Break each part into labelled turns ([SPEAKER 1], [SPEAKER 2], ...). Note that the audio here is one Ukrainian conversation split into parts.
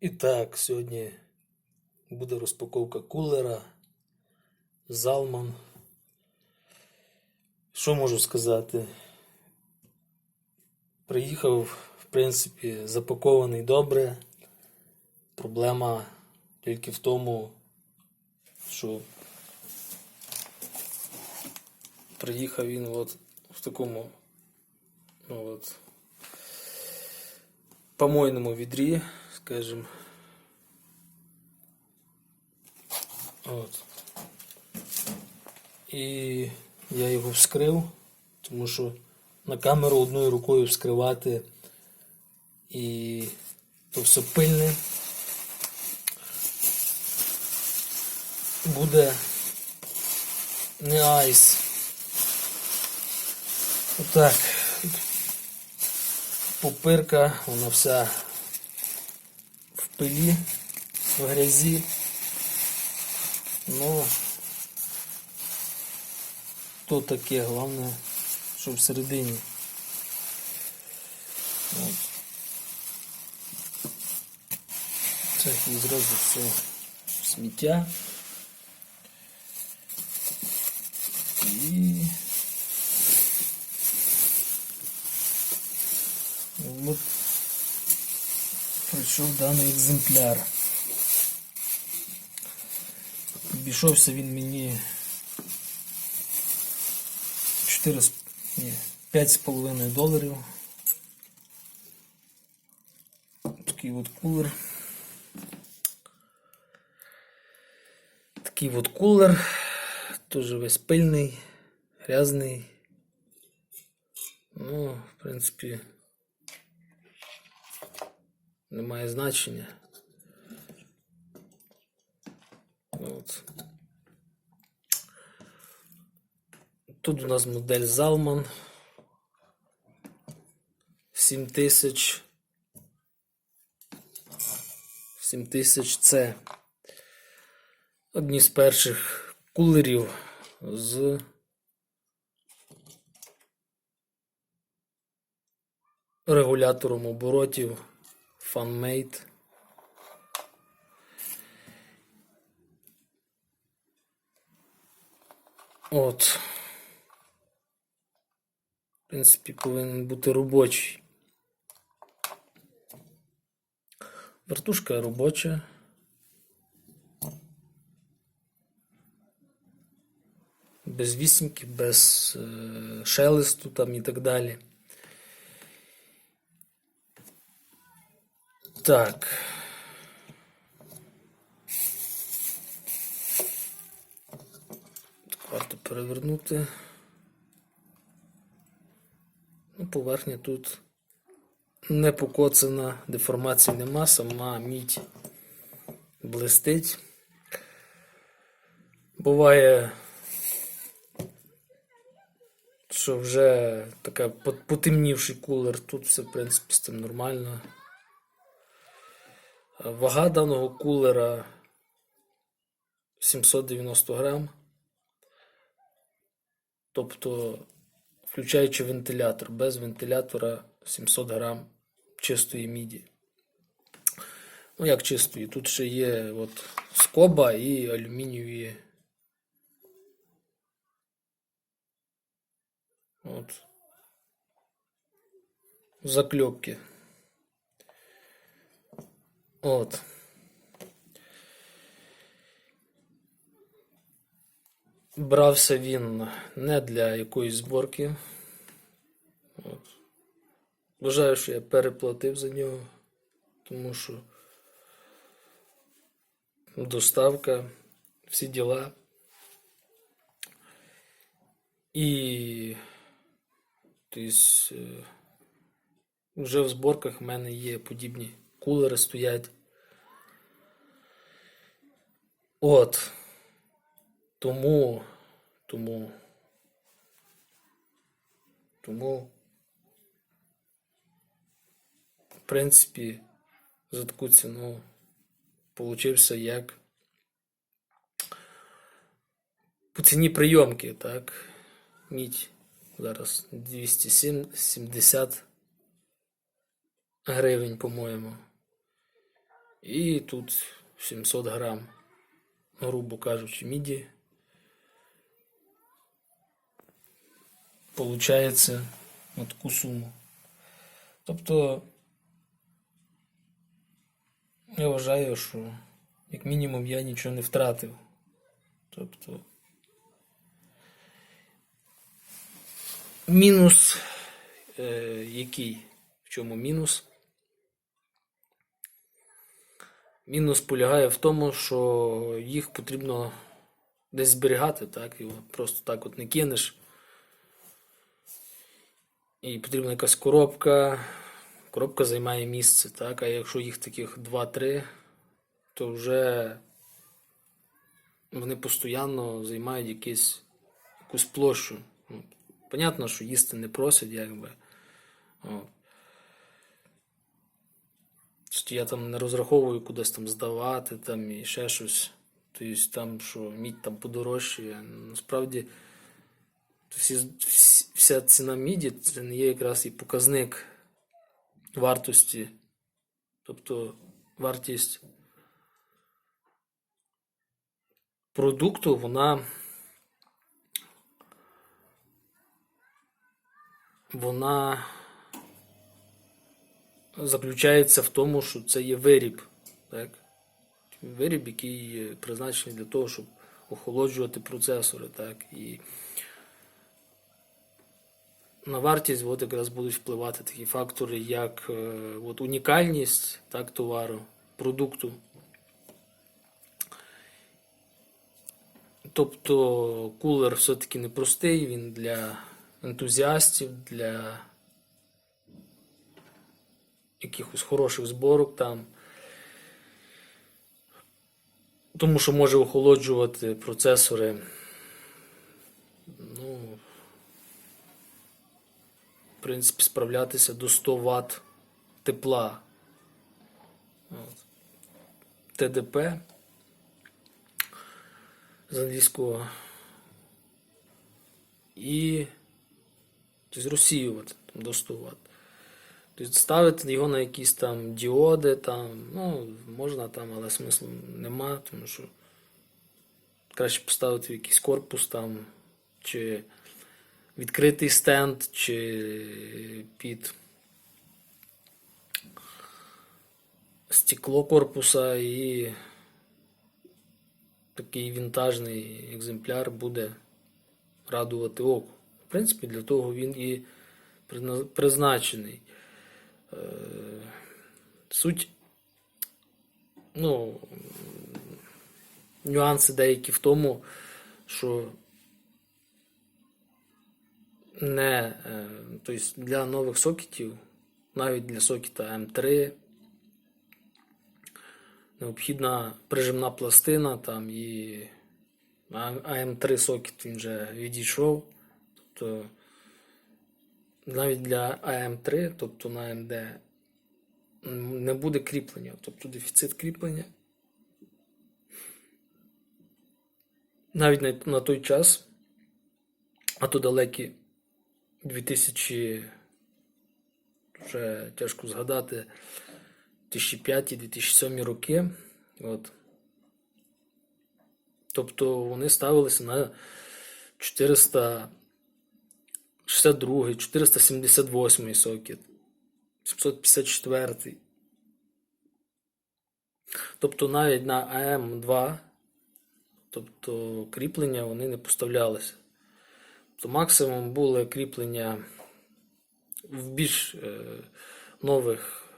[SPEAKER 1] І так, сьогодні буде розпаковка кулера Залман. Що можу сказати? Приїхав, в принципі, запакований добре. Проблема тільки в тому, що приїхав він от в такому ну от, помойному відрі, скажімо. От. І я його вскрив, тому що на камеру одною рукою вскривати і то все пильне. Буде не айс. Отак. Пупирка, вона вся пилі, в грязі. Ну, то таке, головне, що всередині. От. Це і зразу все сміття. І от прийшов даний екземпляр. Обійшовся він мені 4, ні, 5,5 доларів. Такий от кулер. Такий от кулер. Теж весь пильний, грязний. Ну, в принципі, немає значення. От. Тут у нас модель Zalman 7000 7000 це одні з перших кулерів з регулятором оборотів FunMate. От. В принципі, повинен бути робочий. Вертушка робоча. Без вісімки, без е, шелесту там і так далі. Так. Варто перевернути. Ну, поверхня тут не покоцана, деформації нема, сама мідь блистить. Буває, що вже така пот- потемнівший кулер, тут все, в принципі, з цим нормально. Вага даного кулера 790 грам. Тобто, включаючи вентилятор, без вентилятора 700 грам чистої міді. Ну, як чистої? Тут ще є от скоба і алюмінієві. От. Закльопки. От. Брався він не для якоїсь зборки. От. Вважаю, що я переплатив за нього, тому що доставка, всі діла. І тобто, вже в зборках в мене є подібні кулери стоять. От. Тому, тому, тому, в принципі, за таку ціну получився як по ціні прийомки, так? Мідь зараз 270 гривень, по-моєму. І тут 700 грам, грубо кажучи, міді. Получається на таку суму. Тобто, я вважаю, що як мінімум я нічого не втратив. Тобто, мінус, е, який? В чому мінус? Мінус полягає в тому, що їх потрібно десь зберігати, так? Його просто так от не кинеш. І потрібна якась коробка. Коробка займає місце, так? А якщо їх таких 2-3, то вже вони постійно займають якийсь, якусь площу. Понятно, що їсти не просять, якби. Тобто я там не розраховую кудись там здавати там і ще щось. Тобто там, що мідь там подорожчає. Насправді всі, вся ціна міді це не є якраз і показник вартості. Тобто вартість продукту, вона вона заключається в тому, що це є виріб. Так? Виріб, який призначений для того, щоб охолоджувати процесори. Так? І на вартість от якраз будуть впливати такі фактори, як е, от унікальність так, товару, продукту. Тобто кулер все-таки непростий, він для ентузіастів, для якихось хороших зборок там. Тому що може охолоджувати процесори. Ну, в принципі, справлятися до 100 Вт тепла. От. ТДП з англійського. І розсіювати до 100 Вт. Тобто ставити його на якісь там діоди, там, ну, можна там, але смислу нема, тому що краще поставити в якийсь корпус там, чи відкритий стенд, чи під стекло корпуса і такий вінтажний екземпляр буде радувати око. В принципі, для того він і призначений. Е, Суть, ну, нюанси деякі в тому, що не, тобто для нових сокетів, навіть для сокета М3, необхідна прижимна пластина там і АМ3 сокет він вже відійшов. Тобто навіть для АМ3, тобто на АМД, не буде кріплення, тобто дефіцит кріплення. Навіть на, той час, а то далекі 2000, вже тяжко згадати, 2005-2007 роки. От. Тобто вони ставилися на 462, 478 сокет, 754. Тобто навіть на АМ2, тобто кріплення вони не поставлялися. Тобто максимум були кріплення в більш е, нових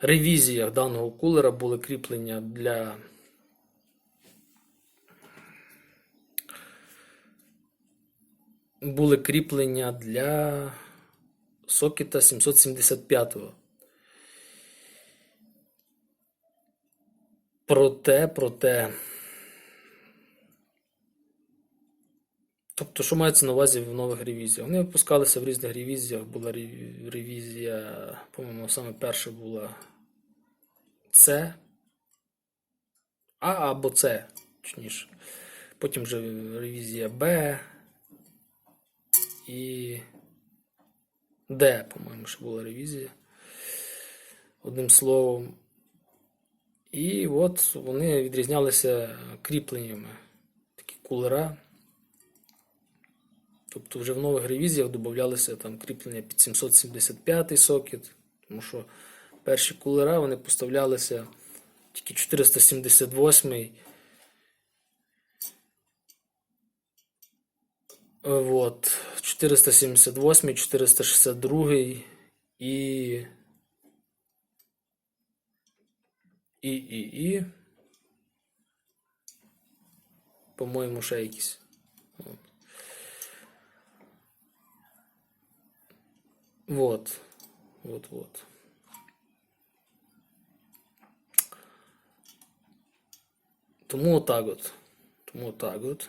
[SPEAKER 1] ревізіях даного кулера були кріплення для були кріплення для сокета 775. Проте, проте. Тобто, що мається на увазі в нових ревізіях? Вони випускалися в різних ревізіях. Була ревізія, по-моєму, саме перша була С. А або С, точніше. Потім вже ревізія Б і Д, по-моєму, ще була ревізія. одним словом. І от вони відрізнялися кріпленнями. Такі кулера. Тобто вже в нових ревізіях додавалися там кріплення під 775 сокет, тому що перші кулера вони поставлялися тільки 478 Вот, 478, 462 і. І, і, і. По-моєму, ще якісь. От. Вот. Вот, вот. Тому отак от. Тому отак от.